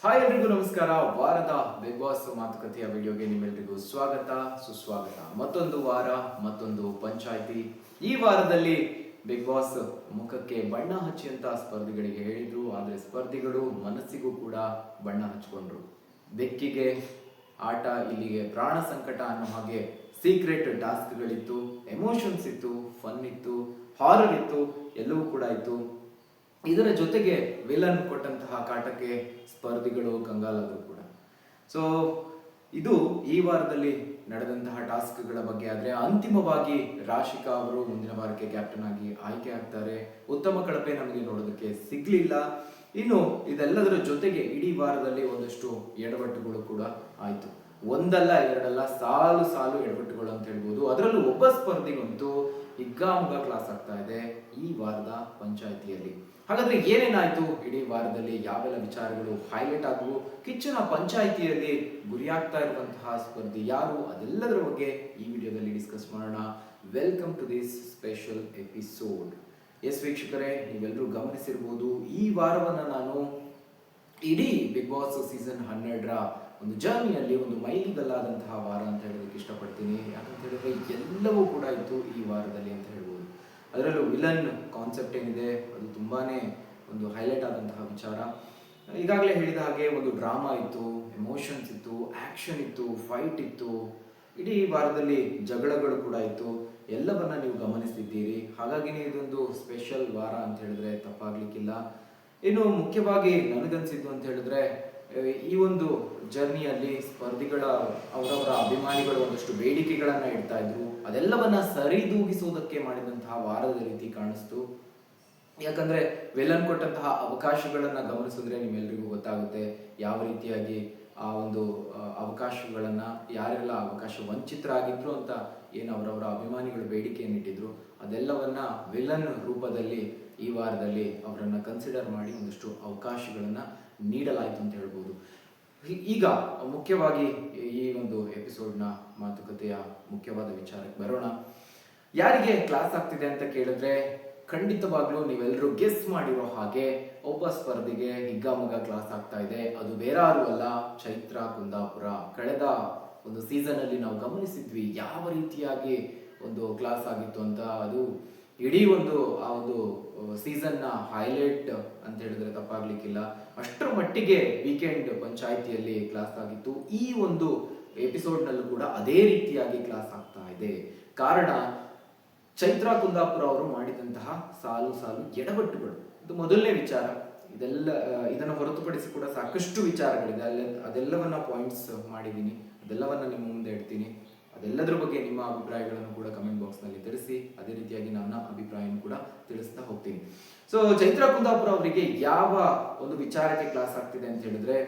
Hi ಎಲ್ರಿಗೂ ನಮಸ್ಕಾರ. ವಾರದ ಬಿಗ್ ಬಾಸ್ ಮಾತುಕತೆಯ ವಿಡಿಯೋಗೆ ನಿಮ್ಮೆಲ್ರಿಗೂ ಸ್ವಾಗತ. ಸುಸ್ವಾಗತ. ಮತ್ತೊಂದು ವಾರ, ಮತ್ತೊಂದು ಪಂಚಾಯಿತಿ. ಈ ವಾರದಲ್ಲಿ ಬಿಗ್ ಬಾಸ್ ಮುಖಕ್ಕೆ ಬಣ್ಣ ಹಚ್ಚಿ ಅಂತ ಸ್ಪರ್ಧಿಗಳಿಗೆ ಹೇಳಿದ್ರು. ಆದರೆ ಸ್ಪರ್ಧಿಗಳು ಮನಸ್ಸಿಗೂ ಕೂಡ ಬಣ್ಣ ಹಚ್ಕೊಂಡ್ರು. ಬೆಕ್ಕಿಗೆ ಆಟ, ಇಲ್ಲಿಗೆ ಪ್ರಾಣ ಸಂಕಟ ಅನ್ನೋ ಹಾಗೆ ಸೀಕ್ರೆಟ್ ಟಾಸ್ಕ್ಗಳಿತ್ತು ಎಮೋಷನ್ಸ್ ಇತ್ತು ಫನ್ ಇತ್ತು ಹಾರರ್ ಇತ್ತು, ಎಲ್ಲವೂ ಕೂಡ ಇತ್ತು. ಇದರ ಜೊತೆಗೆ ವಿಲನ್ ಕೊಟ್ಟಂತಹ ಕಾಟಕ್ಕೆ ಸ್ಪರ್ಧಿಗಳು ಕಂಗಾಲಾದರು ಕೂಡ. ಸೊ ಇದು ಈ ವಾರದಲ್ಲಿ ನಡೆದಂತಹ ಟಾಸ್ಕ್ಗಳ ಬಗ್ಗೆ ಆದರೆ ಅಂತಿಮವಾಗಿ ರಾಶಿಕಾ ಅವರು ಮುಂದಿನ ವಾರಕ್ಕೆ ಕ್ಯಾಪ್ಟನ್ ಆಗಿ ಆಯ್ಕೆ ಆಗ್ತಾರೆ. ಉತ್ತಮ ಕಳಪೆ ನಮಗೆ ನೋಡೋದಕ್ಕೆ ಸಿಗ್ಲಿಲ್ಲ. ಇನ್ನು ಇದೆಲ್ಲದರ ಜೊತೆಗೆ ಇಡೀ ವಾರದಲ್ಲಿ ಒಂದಷ್ಟು ಎಡವಟ್ಟುಗಳು ಕೂಡ ಆಯಿತು. ಒಂದಲ್ಲ ಎರಡಲ್ಲ ಸಾಲು ಸಾಲು ಎಡವಟ್ಟುಗಳು ಅಂತ ಹೇಳ್ಬೋದು. ಅದರಲ್ಲೂ ಒಬ್ಬ ಸ್ಪರ್ಧಿಗಂತೂ ಹಿಗ್ಗಾಮುಗ ಕ್ಲಾಸ್ ಆಗ್ತಾ ಇದೆ ಈ ವಾರದ ಪಂಚಾಯಿತಿಯಲ್ಲಿ. ಹಾಗಾದ್ರೆ ಏನೇನಾಯ್ತು? ಇಡೀ ವಾರದಲ್ಲಿ ಯಾವೆಲ್ಲ ವಿಚಾರಗಳು ಹೈಲೈಟ್ ಆದವು? ಕಿಚ್ಚನ ಪಂಚಾಯಿತಿಯಲ್ಲಿ ಗುರಿಯಾಗ್ತಾ ಇರುವಂತಹ ಸ್ಪರ್ಧಿ ಯಾರು? ಅದೆಲ್ಲದರ ಬಗ್ಗೆ ಈ ವಿಡಿಯೋದಲ್ಲಿ ಡಿಸ್ಕಸ್ ಮಾಡೋಣ. Welcome to this special episode yes ವೀಕ್ಷಕರೇ, ನೀವೆಲ್ಲರೂ ಗಮನಿಸಿರ್ಬೋದು, ಈ ವಾರವನ್ನ ನಾನು ಇಡೀ ಬಿಗ್ ಬಾಸ್ ಸೀಸನ್ ಹನ್ನೆರಡರ ಒಂದು ಜರ್ನಿಯಲ್ಲಿ ಒಂದು ಮೈಲಿಗಲ್ಲಾದಂತಹ ವಾರ ಅಂತ ಹೇಳೋದಕ್ಕೆ ಇಷ್ಟಪಡ್ತೀನಿ. ಯಾಕಂತ ಹೇಳಿದ್ರೆ ಎಲ್ಲವೂ ಕೂಡ ಇತ್ತು ಈ ವಾರದಲ್ಲಿ ಅಂತ ಹೇಳ್ಬೋದು. ಅದರಲ್ಲೂ ವಿಲನ್ ಕಾನ್ಸೆಪ್ಟ್ ಏನಿದೆ, ಅದು ತುಂಬಾ ಒಂದು ಹೈಲೈಟ್ ಆದಂತಹ ವಿಚಾರ. ಈಗಾಗಲೇ ಹೇಳಿದ ಹಾಗೆ ಒಂದು ಡ್ರಾಮಾ ಇತ್ತು ಎಮೋಷನ್ಸ್ ಇತ್ತು ಆಕ್ಷನ್ ಇತ್ತು ಫೈಟ್ ಇತ್ತು, ಇಡೀ ವಾರದಲ್ಲಿ ಜಗಳಗಳು ಕೂಡ ಇತ್ತು. ಎಲ್ಲವನ್ನ ನೀವು ಗಮನಿಸಿದ್ದೀರಿ ಹಾಗಾಗಿನೇ ಇದೊಂದು ಸ್ಪೆಷಲ್ ವಾರ ಅಂತ ಹೇಳಿದ್ರೆ ತಪ್ಪಾಗ್ಲಿಕ್ಕಿಲ್ಲ. ಇನ್ನು ಮುಖ್ಯವಾಗಿ ನನಗನ್ಸಿದ್ದು ಅಂತ ಹೇಳಿದ್ರೆ ಈ ಒಂದು ಜರ್ನಿಯಲ್ಲಿ ಸ್ಪರ್ಧಿಗಳ, ಅವರವರ ಅಭಿಮಾನಿಗಳು ಒಂದಷ್ಟು ಬೇಡಿಕೆಗಳನ್ನ ಇಡ್ತಾ ಇದ್ರು. ಅದೆಲ್ಲವನ್ನ ಸರಿದೂಗಿಸುವುದಕ್ಕೆ ಮಾಡಿದಂತಹ ವಾರದ ರೀತಿ ಕಾಣಿಸ್ತು. ಯಾಕಂದ್ರೆ ವೆಲ್ಲನ್ ಕೊಟ್ಟಂತಹ ಅವಕಾಶಗಳನ್ನ ಗಮನಿಸಿದ್ರೆ ನಿಮ್ಮೆಲ್ರಿಗೂ ಗೊತ್ತಾಗುತ್ತೆ ಯಾವ ರೀತಿಯಾಗಿ ಆ ಒಂದು ಅವಕಾಶಗಳನ್ನ, ಯಾರೆಲ್ಲ ಅವಕಾಶ ವಂಚಿತರಾಗಿದ್ರು ಅಂತ ಏನು ಅವರವರ ಅಭಿಮಾನಿಗಳು ಬೇಡಿಕೆಯನ್ನು ಇಟ್ಟಿದ್ರು ಅದೆಲ್ಲವನ್ನ ವಿಲನ್ ರೂಪದಲ್ಲಿ ಈ ವಾರದಲ್ಲಿ ಅವರನ್ನು ಕನ್ಸಿಡರ್ ಮಾಡಿ ಒಂದಷ್ಟು ಅವಕಾಶಗಳನ್ನು ನೀಡಲಾಯಿತು ಅಂತ ಹೇಳ್ಬೋದು. ಈಗ ಮುಖ್ಯವಾಗಿ ಈ ಒಂದು ಎಪಿಸೋಡ್ನ ಮಾತುಕತೆಯ ಮುಖ್ಯವಾದ ವಿಚಾರಕ್ಕೆ ಬರೋಣ. ಯಾರಿಗೆ ಕ್ಲಾಸ್ ಆಗ್ತಿದೆ ಅಂತ ಕೇಳಿದ್ರೆ ಖಂಡಿತವಾಗ್ಲೂ ನೀವೆಲ್ಲರೂ ಗೆಸ್ ಮಾಡಿರೋ ಹಾಗೆ ಒಬ್ಬ ಸ್ಪರ್ಧಿಗೆ ಹಿಗ್ಗಾಮುಗ್ಗ ಕ್ಲಾಸ್ ಆಗ್ತಾ ಇದೆ. ಅದು ಬೇರಾರು ಅಲ್ಲ, ಚೈತ್ರ, ಕುಂದಾಪುರ ಕಳೆದ ಒಂದು ಸೀಸನ್ ಅಲ್ಲಿ ನಾವು ಗಮನಿಸಿದ್ವಿ. ಯಾವ ರೀತಿಯಾಗಿ ಒಂದು ಕ್ಲಾಸ್ ಆಗಿತ್ತು ಅಂತ ಅದು ಇಡೀ ಒಂದು, ಆ ಒಂದು ಸೀಸನ್ನ ಹೈಲೈಟ್ ಅಂತ ಹೇಳಿದ್ರೆ ತಪ್ಪಾಗ್ಲಿಕ್ಕಿಲ್ಲ. ಅಷ್ಟರ ಮಟ್ಟಿಗೆ ವೀಕೆಂಡ್ ಪಂಚಾಯಿತಿಯಲ್ಲಿ ಕ್ಲಾಸ್ ಆಗಿತ್ತು. ಈ ಒಂದು ಎಪಿಸೋಡ್ ನಲ್ಲೂ ಕೂಡ ಅದೇ ರೀತಿಯಾಗಿ ಕ್ಲಾಸ್ ಆಗ್ತಾ ಇದೆ. ಕಾರಣ, ಚೈತ್ರ ಕುಂದಾಪುರ ಅವರು ಮಾಡಿದಂತಹ ಸಾಲು ಸಾಲು ಎಡವಟ್ಟುಗಳು. ಇದು ಮೊದಲನೇ ವಿಚಾರ. ಇದೆಲ್ಲ ಇದನ್ನು ಹೊರತುಪಡಿಸಿ ಕೂಡ ಸಾಕಷ್ಟು ವಿಚಾರಗಳಿದೆ. ಅಲ್ಲ, ಅದೆಲ್ಲವನ್ನ ಪಾಯಿಂಟ್ಸ್ ಮಾಡಿದ್ದೀನಿ. ಅದೆಲ್ಲವನ್ನ ನಿಮ್ಮ ಮುಂದೆ ಇಡ್ತೀನಿ. ಅದೆಲ್ಲದರ ಬಗ್ಗೆ ನಿಮ್ಮ ಅಭಿಪ್ರಾಯಗಳನ್ನು ಕೂಡ ಕಮೆಂಟ್ ಬಾಕ್ಸ್ನಲ್ಲಿ ತಿಳಿಸಿ, ಅದೇ ರೀತಿಯಾಗಿ ನನ್ನ ಅಭಿಪ್ರಾಯವನ್ನು ಕೂಡ ತಿಳಿಸ್ತಾ ಹೋಗ್ತೀನಿ. ಸೊ ಚೈತ್ರ ಕುಂದಾಪುರ ಅವರಿಗೆ ಯಾವ ಒಂದು ವಿಚಾರಕ್ಕೆ ಕ್ಲಾಸ್ ಆಗ್ತಿದೆ ಅಂತ ಹೇಳಿದ್ರೆ,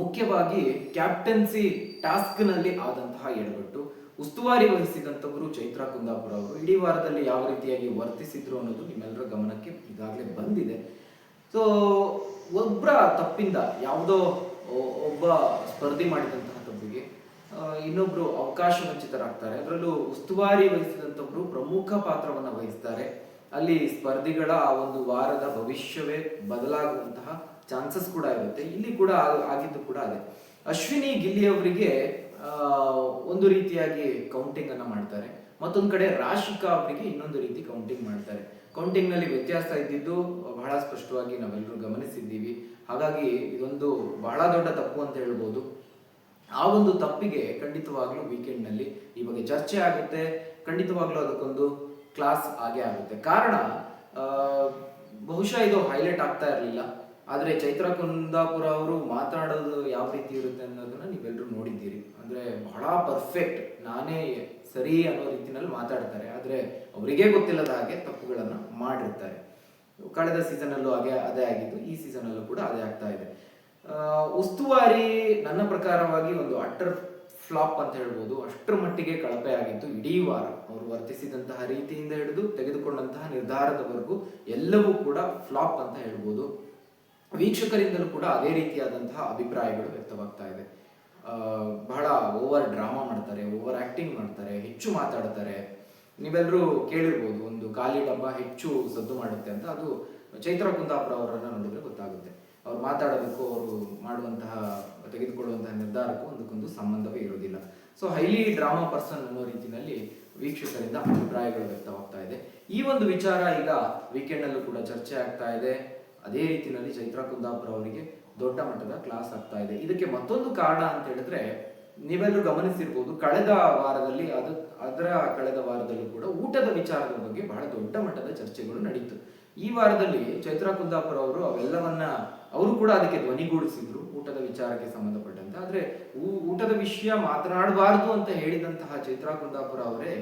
ಮುಖ್ಯವಾಗಿ ಕ್ಯಾಪ್ಟನ್ಸಿ ಟಾಸ್ಕ್ನಲ್ಲಿ ಆದಂತಹ ಎಡವಟ್ಟು ಉಸ್ತುವಾರಿ ವಹಿಸಿದಂಥವರು ಚೈತ್ರ ಕುಂದಾಪುರ ಅವರು. ಇಡೀ ವಾರದಲ್ಲಿ ಯಾವ ರೀತಿಯಾಗಿ ವರ್ತಿಸಿದ್ರು ಅನ್ನೋದು ನಿಮ್ಮೆಲ್ಲರ ಗಮನಕ್ಕೆ ಈಗಾಗಲೇ ಬಂದಿದೆ. ಸೊ ಒಬ್ಬರ ತಪ್ಪಿಂದ, ಯಾವುದೋ ಒಬ್ಬ ಸ್ಪರ್ಧಿ ಮಾಡಿದಂತಹ ಇನ್ನೊಬ್ರು ಅವಕಾಶ ವಂಚಿತರಾಗ್ತಾರೆ. ಅದರಲ್ಲೂ ಉಸ್ತುವಾರಿ ವಹಿಸಿದಂತೊಬ್ರು ಪ್ರಮುಖ ಪಾತ್ರವನ್ನ ವಹಿಸ್ತಾರೆ. ಅಲ್ಲಿ ಸ್ಪರ್ಧಿಗಳ ಆ ಒಂದು ವಾರದ ಭವಿಷ್ಯವೇ ಬದಲಾಗುವಂತಹ ಚಾನ್ಸಸ್ ಕೂಡ ಇರುತ್ತೆ. ಇಲ್ಲಿ ಕೂಡ ಆಗಿದ್ದು ಕೂಡ ಅದೇ. ಅಶ್ವಿನಿ ಗಿಲ್ಲಿ ಅವರಿಗೆ ಒಂದು ರೀತಿಯಾಗಿ ಕೌಂಟಿಂಗ್ ಅನ್ನ ಮಾಡ್ತಾರೆ. ಮತ್ತೊಂದು ಕಡೆ ರಾಶಿಕಾ ಅವರಿಗೆ ಇನ್ನೊಂದು ರೀತಿ ಕೌಂಟಿಂಗ್ ಮಾಡ್ತಾರೆ. ಕೌಂಟಿಂಗ್ನಲ್ಲಿ ವ್ಯತ್ಯಾಸ ಇದ್ದಿದ್ದು ಬಹಳ ಸ್ಪಷ್ಟವಾಗಿ ನಾವೆಲ್ಲರೂ ಗಮನಿಸಿದ್ದೀವಿ. ಹಾಗಾಗಿ ಇದೊಂದು ಬಹಳ ದೊಡ್ಡ ತಪ್ಪು ಅಂತ ಹೇಳ್ಬೋದು. ಆ ಒಂದು ತಪ್ಪಿಗೆ ಖಂಡಿತವಾಗ್ಲೂ ವೀಕೆಂಡ್ನಲ್ಲಿ ಈ ಬಗ್ಗೆ ಚರ್ಚೆ ಆಗುತ್ತೆ. ಖಂಡಿತವಾಗ್ಲೂ ಅದಕ್ಕೊಂದು ಕ್ಲಾಸ್ ಆಗೇ ಆಗುತ್ತೆ. ಕಾರಣ ಬಹುಶಃ ಇದು ಹೈಲೈಟ್ ಆಗ್ತಾ ಇರಲಿಲ್ಲ. ಆದ್ರೆ ಚೈತ್ರ ಕುಂದಾಪುರ ಅವರು ಮಾತಾಡೋದು ಯಾವ ರೀತಿ ಇರುತ್ತೆ ಅನ್ನೋದನ್ನ ನೀವೆಲ್ಲರೂ ನೋಡಿದ್ದೀರಿ. ಅಂದ್ರೆ ಬಹಳ ಪರ್ಫೆಕ್ಟ್ ನಾನೇ ಸರಿ ಅನ್ನೋ ರೀತಿನಲ್ಲಿ ಮಾತಾಡ್ತಾರೆ. ಆದ್ರೆ ಅವರಿಗೆ ಗೊತ್ತಿಲ್ಲದ ಹಾಗೆ ತಪ್ಪುಗಳನ್ನು ಮಾಡಿರ್ತಾರೆ. ಕಳೆದ ಸೀಸನ್ ಅಲ್ಲೂ ಹಾಗೆ ಅದೇ ಆಗಿದ್ದು, ಈ ಸೀಸನ್ ಅಲ್ಲೂ ಕೂಡ ಅದೇ ಆಗ್ತಾ ಇದೆ. ಉಸ್ತುವಾರಿ ನನ್ನ ಪ್ರಕಾರವಾಗಿ ಒಂದು ಅಟ್ಟರ್ ಫ್ಲಾಪ್ ಅಂತ ಹೇಳ್ಬೋದು. ಅಷ್ಟರ ಮಟ್ಟಿಗೆ ಕಳಪೆ ಆಗಿತ್ತು. ಇಡೀ ವಾರ ಅವರು ವರ್ತಿಸಿದಂತಹ ರೀತಿಯಿಂದ ಹಿಡಿದು ತೆಗೆದುಕೊಂಡಂತಹ ನಿರ್ಧಾರದವರೆಗೂ ಎಲ್ಲವೂ ಕೂಡ ಫ್ಲಾಪ್ ಅಂತ ಹೇಳ್ಬೋದು. ವೀಕ್ಷಕರಿಂದಲೂ ಕೂಡ ಅದೇ ರೀತಿಯಾದಂತಹ ಅಭಿಪ್ರಾಯಗಳು ವ್ಯಕ್ತವಾಗ್ತಾ ಇದೆ. ಬಹಳ ಓವರ್ ಡ್ರಾಮಾ ಮಾಡ್ತಾರೆ, ಓವರ್ ಆಕ್ಟಿಂಗ್ ಮಾಡ್ತಾರೆ, ಹೆಚ್ಚು ಮಾತಾಡ್ತಾರೆ. ನೀವೆಲ್ಲರೂ ಕೇಳಿರ್ಬೋದು, ಒಂದು ಖಾಲಿ ಡಬ್ಬ ಹೆಚ್ಚು ಸದ್ದು ಮಾಡುತ್ತೆ ಅಂತ. ಅದು ಚೈತ್ರ ಕುಂದಾಪುರ ಅವರನ್ನು ನೋಡಿದ್ರೆ ಗೊತ್ತಾಗುತ್ತೆ. ಅವ್ರು ಮಾತಾಡೋದಕ್ಕೂ ಅವರು ಮಾಡೋ ಮಾಡುವಂತಹ, ತೆಗೆದುಕೊಳ್ಳುವಂತಹ ನಿರ್ಧಾರಕ್ಕೂ ಒಂದಕ್ಕೊಂದು ಸಂಬಂಧವೇ ಇರೋದಿಲ್ಲ ಸೊ ಹೈಲಿ ಡ್ರಾಮಾ ಪರ್ಸನ್ ಅನ್ನೋ ರೀತಿಯಲ್ಲಿ ವೀಕ್ಷಕರಿಂದ ಅಭಿಪ್ರಾಯಗಳು ವ್ಯಕ್ತವಾಗ್ತಾ ಇದೆ. ಈ ಒಂದು ವಿಚಾರ ಈಗ ವೀಕೆಂಡ್ ಅಲ್ಲೂ ಕೂಡ ಚರ್ಚೆ ಆಗ್ತಾ ಇದೆ. ಅದೇ ರೀತಿಯಲ್ಲಿ ಚೈತ್ರಾ ಕುಂದಾಪುರ ಅವರಿಗೆ ದೊಡ್ಡ ಮಟ್ಟದ ಕ್ಲಾಸ್ ಆಗ್ತಾ ಇದೆ. ಇದಕ್ಕೆ ಮತ್ತೊಂದು ಕಾರಣ ಅಂತ ಹೇಳಿದ್ರೆ, ನೀವೆಲ್ಲರೂ ಗಮನಿಸಿರ್ಬೋದು, ಕಳೆದ ವಾರದಲ್ಲಿ ಅದು, ಅದರ ಕಳೆದ ವಾರದಲ್ಲೂ ಕೂಡ ಊಟದ ವಿಚಾರದ ಬಗ್ಗೆ ಬಹಳ ದೊಡ್ಡ ಮಟ್ಟದ ಚರ್ಚೆಗಳು ನಡೀತು. ಈ ವಾರದಲ್ಲಿ ಚೈತ್ರ ಕುಂದಾಪುರ ಅವರು ಅವೆಲ್ಲವನ್ನ ಅವರು ಕೂಡ ಅದಕ್ಕೆ ಧ್ವನಿಗೂಡಿಸಿದ್ರು ಊಟದ ವಿಚಾರಕ್ಕೆ ಸಂಬಂಧಪಟ್ಟಂತೆ. ಆದ್ರೆ ಊಟದ ವಿಷಯ ಮಾತನಾಡಬಾರದು ಅಂತ ಹೇಳಿದಂತಹ ಚೈತ್ರ ಕುಂದಾಪುರ ಅವರೇ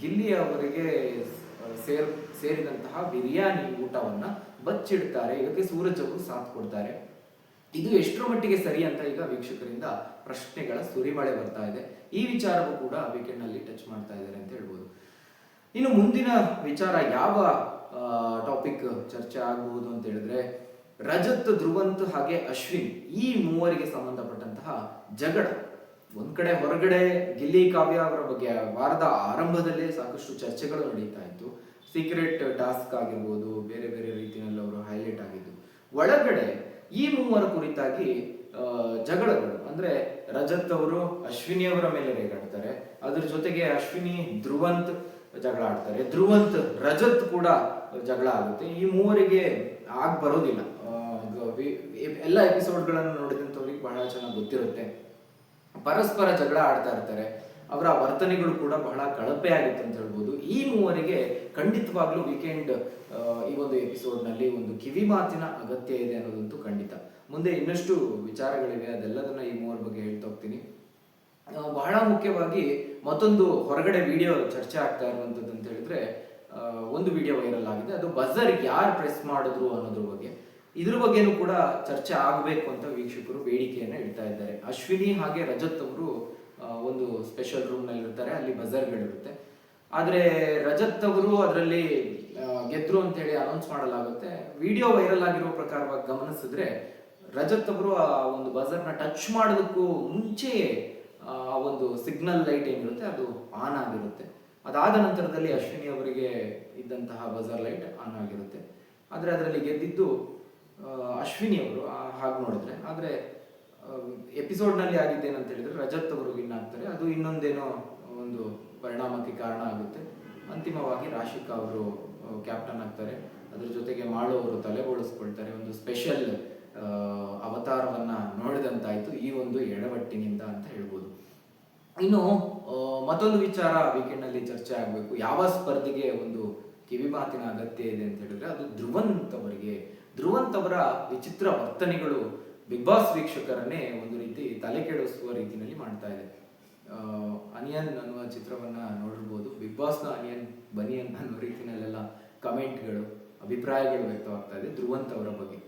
ಗಿಲ್ಲಿ ಅವರಿಗೆ ಸೇರ್, ಸೇರಿದಂತಹ ಬಿರಿಯಾನಿ ಊಟವನ್ನ ಬಚ್ಚಿಡ್ತಾರೆ. ಇದಕ್ಕೆ ಸೂರಜ್ ಅವರು ಸಾಥ್ ಕೊಡ್ತಾರೆ. ಇದು ಎಷ್ಟರ ಮಟ್ಟಿಗೆ ಸರಿ ಅಂತ ಈಗ ವೀಕ್ಷಕರಿಂದ ಪ್ರಶ್ನೆಗಳ ಸುರಿಮಳೆ ಬರ್ತಾ ಇದೆ. ಈ ವಿಚಾರವೂ ಕೂಡ ವೀಕೆಂಡ್ನಲ್ಲಿ ಟಚ್ ಮಾಡ್ತಾ ಇದ್ದಾರೆ ಅಂತ ಹೇಳ್ಬೋದು. ಇನ್ನು ಮುಂದಿನ ವಿಚಾರ ಯಾವ ಟಾಪಿಕ್ ಚರ್ಚೆ ಆಗಬಹುದು ಅಂತ ಹೇಳಿದ್ರೆ, ರಜತ್, ಧ್ರುವಂತ್ ಹಾಗೆ ಅಶ್ವಿನ್ ಈ ಮೂವರಿಗೆ ಸಂಬಂಧಪಟ್ಟಂತಹ ಜಗಳ ಒಂದ್ ಕಡೆ ಹೊರಗಡೆ ಗಿಲ್ಲಿ ಕಾವ್ಯ ಅವರ ಬಗ್ಗೆ ವಾರದ ಆರಂಭದಲ್ಲೇ ಸಾಕಷ್ಟು ಚರ್ಚೆಗಳು ನಡೀತಾ ಇತ್ತು. ಸೀಕ್ರೆಟ್ ಟಾಸ್ಕ್ ಆಗಿರ್ಬೋದು, ಬೇರೆ ಬೇರೆ ರೀತಿಯಲ್ಲಿ ಅವರು ಹೈಲೈಟ್ ಆಗಿದ್ದು. ಒಳಗಡೆ ಈ ಮೂವರ ಕುರಿತಾಗಿ ಜಗಳಗಳು, ಅಂದ್ರೆ ರಜತ್ ಅವರು ಅಶ್ವಿನಿ ಅವರ ಮೇಲೆ ರೇಗಾಡ್ತಾರೆ. ಅದ್ರ ಜೊತೆಗೆ ಅಶ್ವಿನಿ, ಧ್ರುವಂತ್ ಜಗಳ ಆಡ್ತಾರೆ. ಧ್ರುವಂತ್, ರಜತ್ ಕೂಡ ಜಗಳ ಆಗುತ್ತೆ. ಈ ಮೂವರಿಗೆ ಆಗ ಬರೋದಿಲ್ಲ. ಎಲ್ಲ ಎಪಿಸೋಡ್ಗಳನ್ನು ನೋಡಿದಂಥವ್ರಿಗೆ ಬಹಳ ಚೆನ್ನಾಗಿ ಗೊತ್ತಿರುತ್ತೆ. ಪರಸ್ಪರ ಜಗಳ ಆಡ್ತಾ ಇರ್ತಾರೆ. ಅವರ ವರ್ತನೆಗಳು ಕೂಡ ಬಹಳ ಕಳಪೆ ಆಗಿತ್ತು ಅಂತ ಹೇಳ್ಬೋದು. ಈ ಮೂವರಿಗೆ ಖಂಡಿತವಾಗ್ಲೂ ವೀಕೆಂಡ್ ಈ ಒಂದು ಎಪಿಸೋಡ್ನಲ್ಲಿ ಒಂದು ಕಿವಿ ಮಾತಿನ ಅಗತ್ಯ ಇದೆ ಅನ್ನೋದಂತೂ ಖಂಡಿತ. ಮುಂದೆ ಇನ್ನಷ್ಟು ವಿಚಾರಗಳಿವೆ. ಅದೆಲ್ಲದನ್ನ ಈ ಮೂವರ ಬಗ್ಗೆ ಹೇಳ್ತಾ ಹೋಗ್ತೀನಿ. ಬಹಳ ಮುಖ್ಯವಾಗಿ ಮತ್ತೊಂದು ಹೊರಗಡೆ ವಿಡಿಯೋ ಚರ್ಚೆ ಆಗ್ತಾ ಇರುವಂಥದ್ದು ಅಂತ ಹೇಳಿದ್ರೆ ಒಂದು ವಿಡಿಯೋ ವೈರಲ್ ಆಗಿದೆ. ಅದು ಬಜರ್ ಯಾರು ಪ್ರೆಸ್ ಮಾಡಿದ್ರು ಅನ್ನೋದ್ರ ಬಗ್ಗೆ. ಇದ್ರ ಬಗ್ಗೆನೂ ಕೂಡ ಚರ್ಚೆ ಆಗಬೇಕು ಅಂತ ವೀಕ್ಷಕರು ಬೇಡಿಕೆಯನ್ನು ಇಡ್ತಾ ಇದ್ದಾರೆ. ಅಶ್ವಿನಿ ಹಾಗೆ ರಜತ್ ಅವರು ಒಂದು ಸ್ಪೆಷಲ್ ರೂಮ್ನಲ್ಲಿ ಇರ್ತಾರೆ ಅಲ್ಲಿ ಬಜರ್ಗಳಿರುತ್ತೆ ಆದರೆ ರಜತ್ ಅವರು ಅದರಲ್ಲಿ ಗೆದ್ರು ಅಂತ ಹೇಳಿ ಅನೌನ್ಸ್ ಮಾಡಲಾಗುತ್ತೆ. ವಿಡಿಯೋ ವೈರಲ್ ಆಗಿರೋ ಪ್ರಕಾರವಾಗಿ ಗಮನಿಸಿದ್ರೆ, ರಜತ್ ಅವರು ಆ ಒಂದು ಬಜರ್ನ ಟಚ್ ಮಾಡೋದಕ್ಕೂ ಮುಂಚೆಯೇ ಆ ಒಂದು ಸಿಗ್ನಲ್ ಲೈಟ್ ಏನಿರುತ್ತೆ ಅದು ಆನ್ ಆಗಿರುತ್ತೆ. ಅದಾದ ನಂತರದಲ್ಲಿ ಅಶ್ವಿನಿ ಅವರಿಗೆ ಇದ್ದಂತಹ ಬಜರ್ ಲೈಟ್ ಆನ್ ಆಗಿರುತ್ತೆ. ಆದರೆ ಅದರಲ್ಲಿ ಗೆದ್ದಿದ್ದು ಅಶ್ವಿನಿ ಅವರು ಹಾಗೆ ನೋಡಿದ್ರೆ. ಆದರೆ ಎಪಿಸೋಡ್ನಲ್ಲಿ ಆಗಿದ್ದೇನಂತ ಹೇಳಿದ್ರೆ ರಜತ್ ಅವರು ವಿನ್ ಆಗ್ತಾರೆ. ಅದು ಇನ್ನೊಂದೇನೋ ಒಂದು ಪರಿಣಾಮಕ್ಕೆ ಕಾರಣ ಆಗುತ್ತೆ. ಅಂತಿಮವಾಗಿ ರಾಶಿಕಾ ಅವರು ಕ್ಯಾಪ್ಟನ್ ಆಗ್ತಾರೆ. ಅದ್ರ ಜೊತೆಗೆ ಮಾಳು ಅವರು ತಲೆಬೋಳಿಸ್ಕೊಳ್ತಾರೆ. ಒಂದು ಸ್ಪೆಷಲ್ ಅವತಾರವನ್ನ ನೋಡಿದಂತಾಯಿತು. ಈ ಒಂದು ಎಡವಟ್ಟಿನಿಂದ ಅಂತ ಹೇಳ್ಬೋದು. ಇನ್ನು ಮತ್ತೊಂದು ವಿಚಾರ ವೀಕೆಂಡ್ನಲ್ಲಿ ಚರ್ಚೆ ಆಗಬೇಕು. ಯಾವ ಸ್ಪರ್ಧೆಗೆ ಒಂದು ಕಿವಿಮಾತಿನ ಅಗತ್ಯ ಇದೆ ಅಂತ ಹೇಳಿದ್ರೆ, ಅದು ಧ್ರುವಂತ್ ಅವರಿಗೆ ಧ್ರುವಂತ್ ಅವರ ವಿಚಿತ್ರ ವರ್ತನೆಗಳು ಬಿಗ್ ಬಾಸ್ ವೀಕ್ಷಕರನ್ನೇ ಒಂದು ರೀತಿ ತಲೆ ಕೆಡಿಸುವ ರೀತಿಯಲ್ಲಿ ಮಾಡ್ತಾ ಇದೆ. ಅನಿಯನ್ ಅನ್ನುವ ಚಿತ್ರವನ್ನ ನೋಡಿರ್ಬೋದು. ಬಿಗ್ ಬಾಸ್ನ ಅನಿಯನ್, ಬನಿಯನ್ ಅನ್ನೋ ರೀತಿನಲ್ಲೆಲ್ಲ ಕಮೆಂಟ್ಗಳು, ಅಭಿಪ್ರಾಯಗಳು ವ್ಯಕ್ತವಾಗ್ತಾ ಇದೆ ಧ್ರುವಂತ್ ಅವರ ಬಗ್ಗೆ.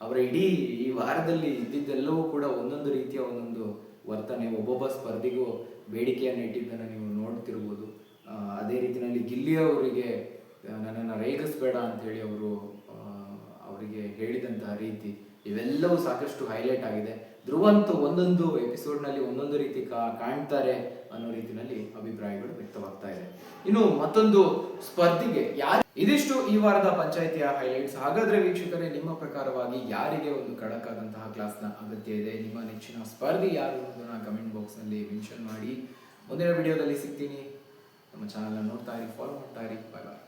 ಅವರ ಇಡೀ ಈ ವಾರದಲ್ಲಿ ಇದ್ದಿದ್ದೆಲ್ಲವೂ ಕೂಡ ಒಂದೊಂದು ರೀತಿಯ ಒಂದೊಂದು ವರ್ತನೆ, ಒಬ್ಬೊಬ್ಬ ಸ್ಪರ್ಧಿಗೂ ಬೇಡಿಕೆಯನ್ನು ಇಟ್ಟಿದ್ದನ್ನು ನೀವು ನೋಡ್ತಿರ್ಬೋದು. ಅದೇ ರೀತಿಯಲ್ಲಿ ಗಿಲ್ಲಿ ಅವರಿಗೆ ನನ್ನನ್ನು ರೇಗಿಸ್ಬೇಡ ಅಂತ ಹೇಳಿ ಅವರು ಅವರಿಗೆ ಹೇಳಿದಂತಹ ರೀತಿ ಇವೆಲ್ಲವೂ ಸಾಕಷ್ಟು ಹೈಲೈಟ್ ಆಗಿದೆ. ಧ್ರುವಂತ್ ಒಂದೊಂದು ಎಪಿಸೋಡ್ನಲ್ಲಿ ಒಂದೊಂದು ರೀತಿ ಕಾಣ್ತಾರೆ ಅನ್ನೋ ರೀತಿಯಲ್ಲಿ ಅಭಿಪ್ರಾಯಗಳು ವ್ಯಕ್ತವಾಗ್ತಾ ಇದೆ. ಇನ್ನು ಮತ್ತೊಂದು ಸ್ಪರ್ಧಿಗೆ ಯಾರು, ಇದಿಷ್ಟು ಈ ವಾರದ ಪಂಚಾಯಿತಿಯ ಹೈಲೈಟ್ಸ್ ಹಾಗಾದ್ರೆ ವೀಕ್ಷಕರೇ, ನಿಮ್ಮ ಪ್ರಕಾರವಾಗಿ ಯಾರಿಗೆ ಒಂದು ಕಡಕಾದಂತಹ ಕ್ಲಾಸ್ನ ಅಗತ್ಯ ಇದೆ? ನಿಮ್ಮ ನೆಚ್ಚಿನ ಸ್ಪರ್ಧಿ ಯಾರು ಅನ್ನೋದನ್ನ ಕಮೆಂಟ್ ಬಾಕ್ಸ್ನಲ್ಲಿ ಮೆನ್ಷನ್ ಮಾಡಿ. ಮುಂದಿನ ವಿಡಿಯೋದಲ್ಲಿ ಸಿಗ್ತೀನಿ. ನಮ್ಮ ಚಾನಲ್ ನೋಡ್ತಾ ಇರಿ ಫಾಲೋ ಮಾಡ್ತಾ ಇರಿ. ಬಾಯ್ ಬಾಯ್